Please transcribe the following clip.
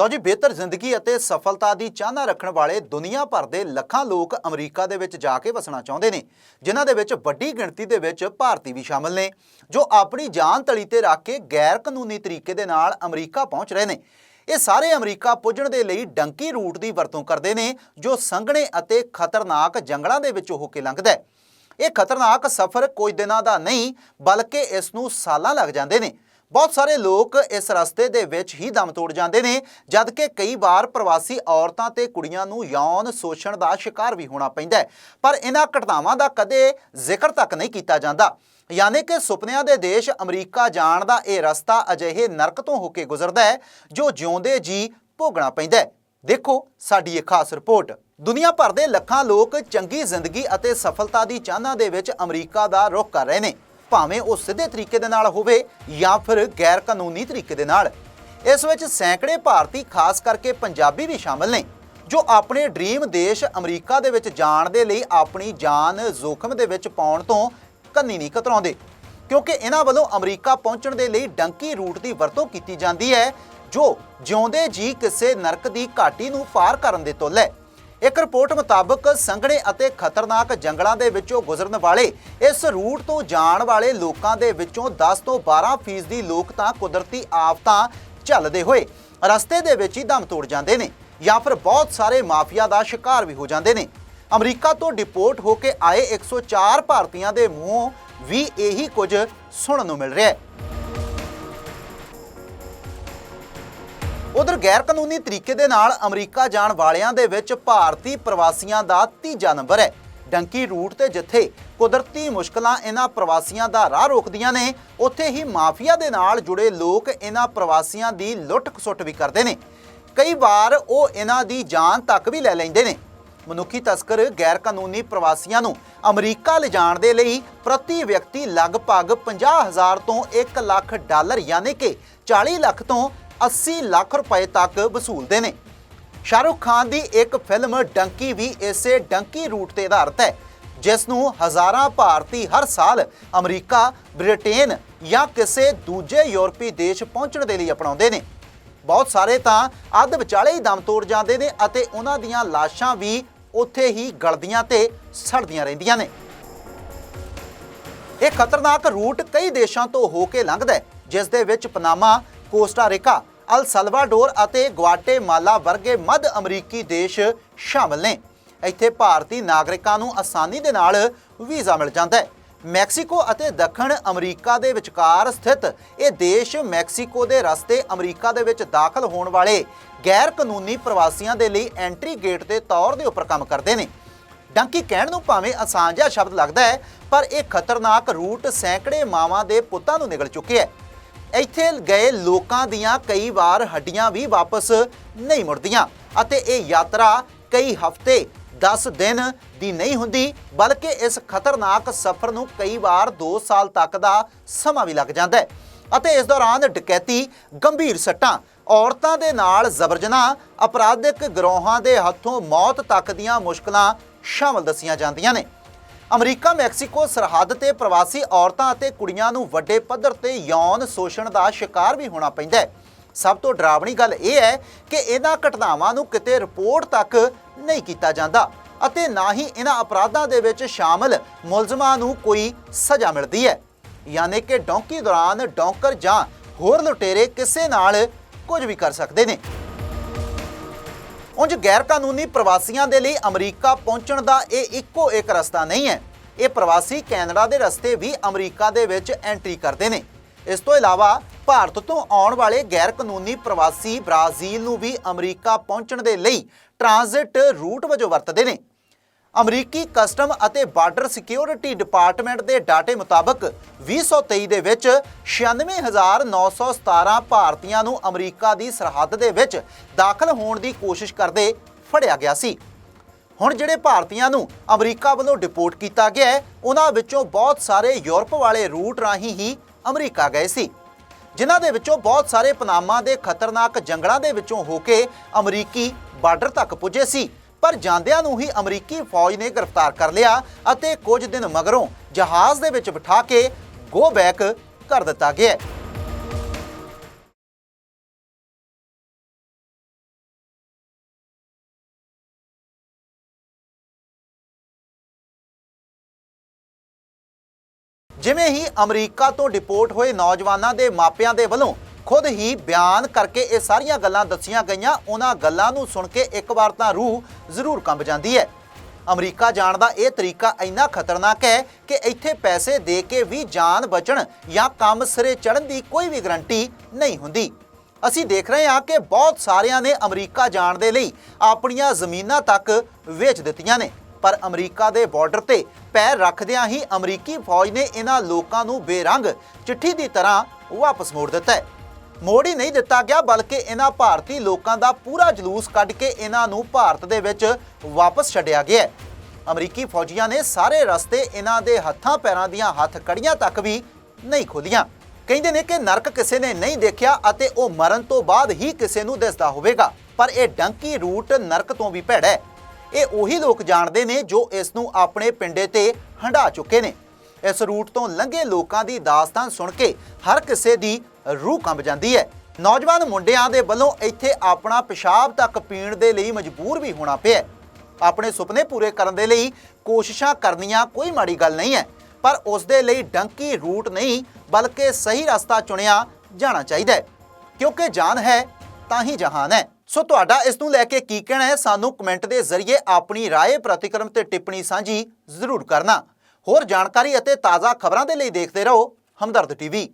ਲਓ ਜੀ, ਬਿਹਤਰ ਜ਼ਿੰਦਗੀ ਅਤੇ ਸਫਲਤਾ ਦੀ ਚਾਹਨਾ ਰੱਖਣ ਵਾਲੇ ਦੁਨੀਆ ਭਰ ਦੇ ਲੱਖਾਂ ਲੋਕ ਅਮਰੀਕਾ ਦੇ ਵਿੱਚ ਜਾ ਕੇ ਵਸਣਾ ਚਾਹੁੰਦੇ ਨੇ, ਜਿਨ੍ਹਾਂ ਦੇ ਵਿੱਚ ਵੱਡੀ ਗਿਣਤੀ ਦੇ ਵਿੱਚ ਭਾਰਤੀ ਵੀ ਸ਼ਾਮਲ ਨੇ, ਜੋ ਆਪਣੀ ਜਾਨ ਤਲੀ ਤੇ ਰੱਖ ਕੇ ਗੈਰ ਕਾਨੂੰਨੀ ਤਰੀਕੇ ਦੇ ਨਾਲ ਅਮਰੀਕਾ ਪਹੁੰਚ ਰਹੇ ਨੇ। ਇਹ ਸਾਰੇ ਅਮਰੀਕਾ ਪੁੱਜਣ ਦੇ ਲਈ ਡੰਕੀ ਰੂਟ ਦੀ ਵਰਤੋਂ ਕਰਦੇ ਨੇ, ਜੋ ਸੰਘਣੇ ਅਤੇ ਖਤਰਨਾਕ ਜੰਗਲਾਂ ਦੇ ਵਿੱਚੋਂ ਹੋ ਕੇ ਲੰਘਦਾ ਹੈ। ਇਹ ਖਤਰਨਾਕ ਸਫ਼ਰ ਕੁਝ ਦਿਨਾਂ ਦਾ ਨਹੀਂ, ਬਲਕਿ ਇਸ ਨੂੰ ਸਾਲਾਂ ਲੱਗ ਜਾਂਦੇ ਨੇ। ਬਹੁਤ ਸਾਰੇ ਲੋਕ ਇਸ ਰਸਤੇ ਦੇ ਵਿੱਚ ਹੀ ਦਮ ਤੋੜ ਜਾਂਦੇ ਨੇ ਜਦ ਕਿ ਕਈ ਵਾਰ ਪ੍ਰਵਾਸੀ ਔਰਤਾਂ ਤੇ ਕੁੜੀਆਂ ਨੂੰ ਯੌਨ ਸ਼ੋਸ਼ਣ ਦਾ ਸ਼ਿਕਾਰ ਵੀ ਹੋਣਾ ਪੈਂਦਾ ਪਰ ਇਹਨਾਂ ਘਟਨਾਵਾਂ ਦਾ ਕਦੇ ਜ਼ਿਕਰ ਤੱਕ ਨਹੀਂ ਕੀਤਾ ਜਾਂਦਾ। ਯਾਨੀ ਕਿ ਸੁਪਨਿਆਂ ਦੇ ਦੇਸ਼ ਅਮਰੀਕਾ ਜਾਣ ਦਾ ਇਹ ਰਸਤਾ ਅਜਿਹੇ ਨਰਕ ਤੋਂ ਹੋ ਕੇ ਗੁਜ਼ਰਦਾ ਹੈ, ਜੋ ਜਿਉਂਦੇ ਜੀ ਭੋਗਣਾ ਪੈਂਦਾ ਦੇਖੋ ਸਾਡੀ ਇਹ ਖਾਸ ਰਿਪੋਰਟ। ਦੁਨੀਆ ਭਰ ਦੇ ਲੱਖਾਂ ਲੋਕ ਚੰਗੀ ਜ਼ਿੰਦਗੀ ਅਤੇ ਸਫਲਤਾ ਦੀ ਚਾਹਨਾ ਦੇ ਵਿੱਚ ਅਮਰੀਕਾ ਦਾ ਰੁਖ ਕਰ ਰਹੇ ਨੇ। ਭਾਵੇਂ ਉਹ ਸਿੱਧੇ ਤਰੀਕੇ ਦੇ ਨਾਲ ਹੋਵੇ ਜਾਂ ਫਿਰ ਗੈਰ ਕਾਨੂੰਨੀ ਤਰੀਕੇ ਦੇ ਨਾਲ। ਇਸ ਵਿੱਚ ਸੈਂਕੜੇ ਭਾਰਤੀ ਖਾਸ ਕਰਕੇ ਪੰਜਾਬੀ ਵੀ ਸ਼ਾਮਲ ਨੇ, ਜੋ ਆਪਣੇ ਡ੍ਰੀਮ ਦੇਸ਼ ਅਮਰੀਕਾ ਦੇ ਵਿੱਚ ਜਾਣ ਦੇ ਲਈ ਆਪਣੀ ਜਾਨ ਜ਼ੋਖਮ ਦੇ ਵਿੱਚ ਪਾਉਣ ਤੋਂ ਕੰਨੀ ਨਹੀਂ ਕਤਰਾਉਂਦੇ। ਕਿਉਂਕਿ ਇਹਨਾਂ ਵੱਲੋਂ ਅਮਰੀਕਾ ਪਹੁੰਚਣ ਦੇ ਲਈ ਡੰਕੀ ਰੂਟ ਦੀ ਵਰਤੋਂ ਕੀਤੀ ਜਾਂਦੀ ਹੈ, ਜੋ ਜਿਉਂਦੇ ਜੀ ਕਿਸੇ ਨਰਕ ਦੀ ਘਾਟੀ ਨੂੰ ਪਾਰ ਕਰਨ ਦੇ ਤੁੱਲ ਹੈ। ਇੱਕ ਰਿਪੋਰਟ ਮੁਤਾਬਕ ਸੰਘਣੇ ਅਤੇ ਖਤਰਨਾਕ ਜੰਗਲਾਂ ਦੇ ਵਿੱਚੋਂ ਗੁਜ਼ਰਨ ਵਾਲੇ, ਇਸ ਰੂਟ ਤੋਂ ਜਾਣ ਵਾਲੇ ਲੋਕਾਂ ਦੇ ਵਿੱਚੋਂ 10 ਤੋਂ 12% ਫੀਸਦੀ ਲੋਕ ਤਾਂ ਕੁਦਰਤੀ ਆਫਤਾਂ ਝੱਲਦੇ ਹੋਏ ਰਸਤੇ ਦੇ ਵਿੱਚ ਹੀ ਦਮ ਤੋੜ ਜਾਂਦੇ ਨੇ ਜਾਂ ਫਿਰ ਬਹੁਤ ਸਾਰੇ ਮਾਫੀਆ ਦਾ ਸ਼ਿਕਾਰ ਵੀ ਹੋ ਜਾਂਦੇ ਨੇ। ਅਮਰੀਕਾ ਤੋਂ ਡਿਪੋਰਟ ਹੋ ਕੇ ਆਏ 104 ਭਾਰਤੀਆਂ ਦੇ ਮੂੰਹੋਂ ਵੀ ਇਹੀ ਕੁਝ ਸੁਣਨ ਨੂੰ ਮਿਲ ਰਿਹਾ ਹੈ। ਉਧਰ ਗੈਰ ਕਾਨੂੰਨੀ ਤਰੀਕੇ ਦੇ ਨਾਲ ਅਮਰੀਕਾ ਜਾਣ ਵਾਲਿਆਂ ਦੇ ਵਿੱਚ ਭਾਰਤੀ ਪ੍ਰਵਾਸੀਆਂ ਦਾ ਤੀਜਾ ਨੰਬਰ ਹੈ। ਡੰਕੀ ਰੂਟ ਤੇ ਜਿੱਥੇ ਕੁਦਰਤੀ ਮੁਸ਼ਕਲਾਂ ਇਹਨਾਂ ਪ੍ਰਵਾਸੀਆਂ ਦਾ ਰਾਹ ਰੋਕਦੀਆਂ ਨੇ, ਉੱਥੇ ਹੀ ਮਾਫੀਆ ਦੇ ਨਾਲ ਜੁੜੇ ਲੋਕ ਇਹਨਾਂ ਪ੍ਰਵਾਸੀਆਂ ਦੀ ਲੁੱਟ-ਖਸੁੱਟ ਵੀ ਕਰਦੇ ਨੇ। ਕਈ ਵਾਰ ਉਹ ਇਹਨਾਂ ਦੀ ਜਾਨ ਤੱਕ ਵੀ ਲੈ ਲੈਂਦੇ ਨੇ। ਮਨੁੱਖੀ ਤਸਕਰ ਗੈਰ ਕਾਨੂੰਨੀ ਪ੍ਰਵਾਸੀਆਂ ਨੂੰ ਅਮਰੀਕਾ ਲਿਜਾਣ ਦੇ ਲਈ ਪ੍ਰਤੀ ਵਿਅਕਤੀ ਲਗਭਗ 50000 ਤੋਂ 1 ਲੱਖ ਡਾਲਰ, ਯਾਨੀ ਕਿ 40 ਲੱਖ ਤੋਂ 80 ਲੱਖ ਰੁਪਏ ਤੱਕ ਵਸੂਲਦੇ ਨੇ। ਸ਼ਾਹਰੁਖ ਖਾਨ ਦੀ ਇੱਕ ਫਿਲਮ ਡੰਕੀ ਵੀ ਇਸੇ ਡੰਕੀ ਰੂਟ ਤੇ ਆਧਾਰਿਤ ਹੈ, ਜਿਸ ਨੂੰ ਹਜ਼ਾਰਾਂ ਭਾਰਤੀ ਹਰ ਸਾਲ ਅਮਰੀਕਾ, ਬ੍ਰਿਟੇਨ ਜਾਂ ਕਿਸੇ ਦੂਜੇ ਯੂਰਪੀ ਦੇਸ਼ ਪਹੁੰਚਣ ਦੇ ਲਈ ਅਪਣਾਉਂਦੇ ਨੇ। ਬਹੁਤ ਸਾਰੇ ਤਾਂ ਅੱਧ ਵਿਚਾਲੇ ਹੀ ਦਮ ਤੋੜ ਜਾਂਦੇ ਨੇ ਅਤੇ ਉਹਨਾਂ ਦੀਆਂ ਲਾਸ਼ਾਂ ਵੀ ਉੱਥੇ ਹੀ ਗਲਦੀਆਂ ਤੇ ਸੜਦੀਆਂ ਰਹਿੰਦੀਆਂ ਨੇ। ਇਹ ਖਤਰਨਾਕ ਰੂਟ ਕਈ ਦੇਸ਼ਾਂ ਤੋਂ ਹੋ ਕੇ ਲੰਘਦਾ ਹੈ, ਜਿਸ ਦੇ ਵਿੱਚ Panama, Costa Rica El Salvador ਅਤੇ ਗੁਆਟੇਮਾਲਾ ਵਰਗੇ ਮੱਧ ਅਮਰੀਕੀ ਦੇਸ਼ ਸ਼ਾਮਲ ਨੇ। ਇੱਥੇ ਭਾਰਤੀ ਨਾਗਰਿਕਾਂ ਨੂੰ ਆਸਾਨੀ ਦੇ ਨਾਲ ਵੀਜ਼ਾ ਮਿਲ ਜਾਂਦਾ ਹੈ। ਮੈਕਸੀਕੋ ਅਤੇ ਦੱਖਣ ਅਮਰੀਕਾ ਦੇ ਵਿਚਕਾਰ ਸਥਿਤ ਇਹ ਦੇਸ਼ ਮੈਕਸੀਕੋ ਦੇ ਰਸਤੇ ਅਮਰੀਕਾ ਦੇ ਵਿੱਚ ਦਾਖਲ ਹੋਣ ਵਾਲੇ ਗੈਰ ਕਾਨੂੰਨੀ ਪ੍ਰਵਾਸੀਆਂ ਦੇ ਲਈ ਐਂਟਰੀ ਗੇਟ ਦੇ ਤੌਰ ਦੇ ਉੱਪਰ ਕੰਮ ਕਰਦੇ ਨੇ। ਡੰਕੀ ਕਹਿਣ ਨੂੰ ਭਾਵੇਂ ਆਸਾਨ ਜਿਹਾ ਸ਼ਬਦ ਲੱਗਦਾ ਹੈ, ਪਰ ਇਹ ਖਤਰਨਾਕ ਰੂਟ ਸੈਂਕੜੇ ਮਾਵਾਂ ਦੇ ਪੁੱਤਾਂ ਨੂੰ ਨਿਗਲ ਚੁੱਕਿਆ ਹੈ। ਇੱਥੇ ਗਏ ਲੋਕਾਂ ਦੀਆਂ ਕਈ ਵਾਰ ਹੱਡੀਆਂ ਵੀ ਵਾਪਸ ਨਹੀਂ ਮੁੜਦੀਆਂ ਅਤੇ ਇਹ ਯਾਤਰਾ ਕਈ ਹਫ਼ਤੇ 10 ਦਿਨ ਦੀ ਨਹੀਂ ਹੁੰਦੀ, ਬਲਕਿ ਇਸ ਖਤਰਨਾਕ ਸਫ਼ਰ ਨੂੰ ਕਈ ਵਾਰ 2 ਸਾਲ ਤੱਕ ਦਾ ਸਮਾਂ ਵੀ ਲੱਗ ਜਾਂਦਾ ਹੈ। ਅਤੇ ਇਸ ਦੌਰਾਨ ਡਕੈਤੀ, ਗੰਭੀਰ ਸੱਟਾਂ, ਔਰਤਾਂ ਦੇ ਨਾਲ ਜ਼ਬਰਜਨਾ, ਅਪਰਾਧਿਕ ਗਰੋਹਾਂ ਦੇ ਹੱਥੋਂ ਮੌਤ ਤੱਕ ਦੀਆਂ ਮੁਸ਼ਕਲਾਂ ਸ਼ਾਮਲ ਦੱਸੀਆਂ ਜਾਂਦੀਆਂ ਨੇ। ਅਮਰੀਕਾ, ਮੈਕਸੀਕੋ ਸਰਹੱਦ ਤੇ ਪ੍ਰਵਾਸੀ ਔਰਤਾਂ ਅਤੇ ਕੁੜੀਆਂ ਨੂੰ ਵੱਡੇ ਪੱਧਰ ਤੇ ਯੌਨ ਸ਼ੋਸ਼ਣ ਦਾ ਸ਼ਿਕਾਰ ਵੀ ਹੋਣਾ ਪੈਂਦਾ ਹੈ। ਸਭ ਤੋਂ ਡਰਾਵਣੀ ਗੱਲ ਇਹ ਹੈ ਕਿ ਇਹਨਾਂ ਘਟਨਾਵਾਂ ਨੂੰ ਕਿਤੇ ਰਿਪੋਰਟ ਤੱਕ ਨਹੀਂ ਕੀਤਾ ਜਾਂਦਾ ਅਤੇ ਨਾ ਹੀ ਇਹਨਾਂ ਅਪਰਾਧਾਂ ਦੇ ਵਿੱਚ ਸ਼ਾਮਲ ਮੁਲਜ਼ਮਾਂ ਨੂੰ ਕੋਈ ਸਜ਼ਾ ਮਿਲਦੀ ਹੈ। ਯਾਨੀ ਕਿ ਡੌਂਕੀ ਦੌਰਾਨ ਡੌਂਕਰ ਜਾਂ ਹੋਰ ਲੁਟੇਰੇ ਕਿਸੇ ਨਾਲ ਕੁਝ ਵੀ ਕਰ ਸਕਦੇ ਨੇ। ਉਂਝ ਗੈਰ ਕਾਨੂੰਨੀ ਪ੍ਰਵਾਸੀਆਂ ਦੇ ਲਈ ਅਮਰੀਕਾ ਪਹੁੰਚਣ ਦਾ ਇਹ ਇੱਕੋ ਇੱਕ ਰਸਤਾ ਨਹੀਂ ਹੈ। ਇਹ ਪ੍ਰਵਾਸੀ ਕੈਨੇਡਾ ਦੇ ਰਸਤੇ ਵੀ ਅਮਰੀਕਾ ਦੇ ਵਿੱਚ ਐਂਟਰੀ ਕਰਦੇ ਨੇ। ਇਸ ਤੋਂ ਇਲਾਵਾ ਭਾਰਤ ਤੋਂ ਆਉਣ ਵਾਲੇ ਗੈਰ ਕਾਨੂੰਨੀ ਪ੍ਰਵਾਸੀ ਬ੍ਰਾਜ਼ੀਲ ਨੂੰ ਵੀ ਅਮਰੀਕਾ ਪਹੁੰਚਣ ਦੇ ਲਈ ਟ੍ਰਾਂਜ਼ਿਟ ਰੂਟ ਵਜੋਂ ਵਰਤਦੇ ਨੇ। ਅਮਰੀਕੀ ਕਸਟਮ ਅਤੇ ਬਾਰਡਰ ਸਿਕਿਉਰਿਟੀ ਡਿਪਾਰਟਮੈਂਟ ਦੇ ਡਾਟੇ ਮੁਤਾਬਕ 2023 ਦੇ ਵਿੱਚ 96917 ਭਾਰਤੀਆਂ ਨੂੰ ਅਮਰੀਕਾ ਦੀ ਸਰਹੱਦ ਦੇ ਵਿੱਚ ਦਾਖਲ ਹੋਣ ਦੀ ਕੋਸ਼ਿਸ਼ ਕਰਦੇ ਫੜਿਆ ਗਿਆ ਸੀ। ਹੁਣ ਜਿਹੜੇ ਭਾਰਤੀਆਂ ਨੂੰ ਅਮਰੀਕਾ ਵੱਲੋਂ ਡਿਪੋਰਟ ਕੀਤਾ ਗਿਆ ਉਹਨਾਂ ਵਿੱਚੋਂ ਬਹੁਤ ਸਾਰੇ ਯੂਰਪ ਵਾਲੇ ਰੂਟ ਰਾਹੀਂ ਹੀ ਅਮਰੀਕਾ ਗਏ ਸੀ। ਜਿਨ੍ਹਾਂ ਦੇ ਵਿੱਚੋਂ ਬਹੁਤ ਸਾਰੇ ਪਨਾਮਾ ਦੇ ਖਤਰਨਾਕ ਜੰਗਲਾਂ ਦੇ ਵਿੱਚੋਂ ਹੋ ਕੇ ਅਮਰੀਕੀ ਬਾਰਡਰ ਤੱਕ ਪੁੱਜੇ ਸੀ। ਪਰ ਜਾਂਦਿਆਂ ਨੂੰ ਹੀ ਅਮਰੀਕੀ ਫੌਜ ਨੇ ਗ੍ਰਿਫਤਾਰ ਕਰ ਲਿਆ ਅਤੇ ਕੁਝ ਦਿਨ ਮਗਰੋਂ ਜਹਾਜ਼ ਦੇ ਵਿੱਚ ਬਿਠਾ ਕੇ ਗੋ ਬੈਕ ਕਰ ਦਿੱਤਾ ਗਿਆ ਜਿਵੇਂ ਹੀ ਅਮਰੀਕਾ ਤੋਂ ਡਿਪੋਰਟ ਹੋਏ ਨੌਜਵਾਨਾਂ ਦੇ ਮਾਪਿਆਂ ਦੇ ਵੱਲੋਂ ਖੁਦ ਹੀ ਬਿਆਨ ਕਰਕੇ ਇਹ ਸਾਰੀਆਂ ਗੱਲਾਂ ਦੱਸੀਆਂ ਗਈਆਂ। ਉਹਨਾਂ ਗੱਲਾਂ ਨੂੰ ਸੁਣ ਕੇ ਇੱਕ ਵਾਰ ਤਾਂ ਰੂਹ ਜ਼ਰੂਰ ਕੰਬ ਜਾਂਦੀ ਹੈ। ਅਮਰੀਕਾ ਜਾਣ ਦਾ ਇਹ ਤਰੀਕਾ ਇੰਨਾ ਖਤਰਨਾਕ ਹੈ ਕਿ ਇੱਥੇ ਪੈਸੇ ਦੇ ਕੇ ਵੀ ਜਾਨ ਬਚਣ ਜਾਂ ਕੰਮ ਸਿਰੇ ਚੜਨ ਦੀ ਕੋਈ ਵੀ ਗਰੰਟੀ ਨਹੀਂ ਹੁੰਦੀ। ਅਸੀਂ ਦੇਖ ਰਹੇ ਹਾਂ ਕਿ ਬਹੁਤ ਸਾਰਿਆਂ ਨੇ ਅਮਰੀਕਾ ਜਾਣ ਦੇ ਲਈ ਆਪਣੀਆਂ ਜ਼ਮੀਨਾਂ ਤੱਕ ਵੇਚ ਦਿੱਤੀਆਂ ਨੇ। ਪਰ ਅਮਰੀਕਾ ਦੇ ਬਾਰਡਰ ਤੇ ਪੈਰ ਰੱਖਦਿਆਂ ਹੀ ਅਮਰੀਕੀ ਫੌਜ ਨੇ ਇਹਨਾਂ ਲੋਕਾਂ ਨੂੰ ਬੇਰੰਗ ਚਿੱਠੀ ਦੀ ਤਰ੍ਹਾਂ ਵਾਪਸ ਮੋੜ ਦਿੱਤਾ ਹੈ। ਮੋੜ ਹੀ ਨਹੀਂ ਦਿੱਤਾ ਗਿਆ, ਬਲਕਿ ਇਹਨਾਂ ਭਾਰਤੀ ਲੋਕਾਂ ਦਾ ਪੂਰਾ ਜਲੂਸ ਕੱਢ ਕੇ ਇਹਨਾਂ ਨੂੰ ਭਾਰਤ ਦੇ ਵਿੱਚ ਵਾਪਸ ਛੱਡਿਆ ਗਿਆ ਅਮਰੀਕੀ ਫੌਜੀਆਂ ਨੇ ਸਾਰੇ ਰਸਤੇ ਇਹਨਾਂ ਦੇ ਹੱਥਾਂ ਪੈਰਾਂ ਦੀਆਂ ਹੱਥ ਕੜੀਆਂ ਤੱਕ ਵੀ ਨਹੀਂ ਖੋਲੀਆਂ ਕਹਿੰਦੇ ਨੇ ਕਿ ਨਰਕ ਕਿਸੇ ਨੇ ਨਹੀਂ ਦੇਖਿਆ ਅਤੇ ਉਹ ਮਰਨ ਤੋਂ ਬਾਅਦ ਹੀ ਕਿਸੇ ਨੂੰ ਦਿਸਦਾ ਹੋਵੇਗਾ, ਪਰ ਇਹ ਡੰਕੀ ਰੂਟ ਨਰਕ ਤੋਂ ਵੀ ਭੈੜਾ ਹੈ। ਇਹ ਉਹੀ ਲੋਕ ਜਾਣਦੇ ਨੇ ਜੋ ਇਸ ਨੂੰ ਆਪਣੇ ਪਿੰਡੇ ਤੇ ਹੰਢਾ ਚੁੱਕੇ ਨੇ। ਇਸ ਰੂਟ ਤੋਂ ਲੰਘੇ ਲੋਕਾਂ ਦੀ ਦਾਸਤਾਨ ਸੁਣ ਕੇ ਹਰ ਕਿਸੇ ਦੀ ਰੂਹ ਕੰਬ ਜਾਂਦੀ ਹੈ ਨੌਜਵਾਨ ਮੁੰਡਿਆਂ ਦੇ ਵੱਲੋਂ ਇੱਥੇ ਆਪਣਾ ਪਿਸ਼ਾਬ ਤੱਕ ਪੀਣ ਦੇ ਲਈ ਮਜਬੂਰ ਵੀ ਹੋਣਾ ਪਿਆ ਹੈ। ਆਪਣੇ ਸੁਪਨੇ ਪੂਰੇ ਕਰਨ ਦੇ ਲਈ ਕੋਸ਼ਿਸ਼ਾਂ ਕਰਨੀਆਂ ਕੋਈ ਮਾੜੀ ਗੱਲ ਨਹੀਂ ਹੈ ਪਰ ਉਸ ਦੇ ਲਈ ਡੰਕੀ ਰੂਟ ਨਹੀਂ ਬਲਕਿ ਸਹੀ ਰਸਤਾ ਚੁਣਿਆ ਜਾਣਾ ਚਾਹੀਦਾ ਹੈ ਕਿਉਂਕਿ ਜਾਨ ਹੈ ਤਾਂ ਹੀ ਜਹਾਨ ਹੈ ਸੋ ਤੁਹਾਡਾ ਇਸ ਨੂੰ ਲੈ ਕੇ ਕੀ ਕਹਿਣਾ ਹੈ ਸਾਨੂੰ ਕਮੈਂਟ ਦੇ ਜ਼ਰੀਏ ਆਪਣੀ رائے ਪ੍ਰਤੀਕਰਮ ਤੇ ਟਿੱਪਣੀ ਸਾਂਝੀ ਜ਼ਰੂਰ ਕਰਨਾ ਹੋਰ ਜਾਣਕਾਰੀ ਅਤੇ ਤਾਜ਼ਾ ਖਬਰਾਂ ਦੇ ਲਈ ਦੇਖਦੇ ਰਹੋ ਹਮਦਰਦ ਟੀਵੀ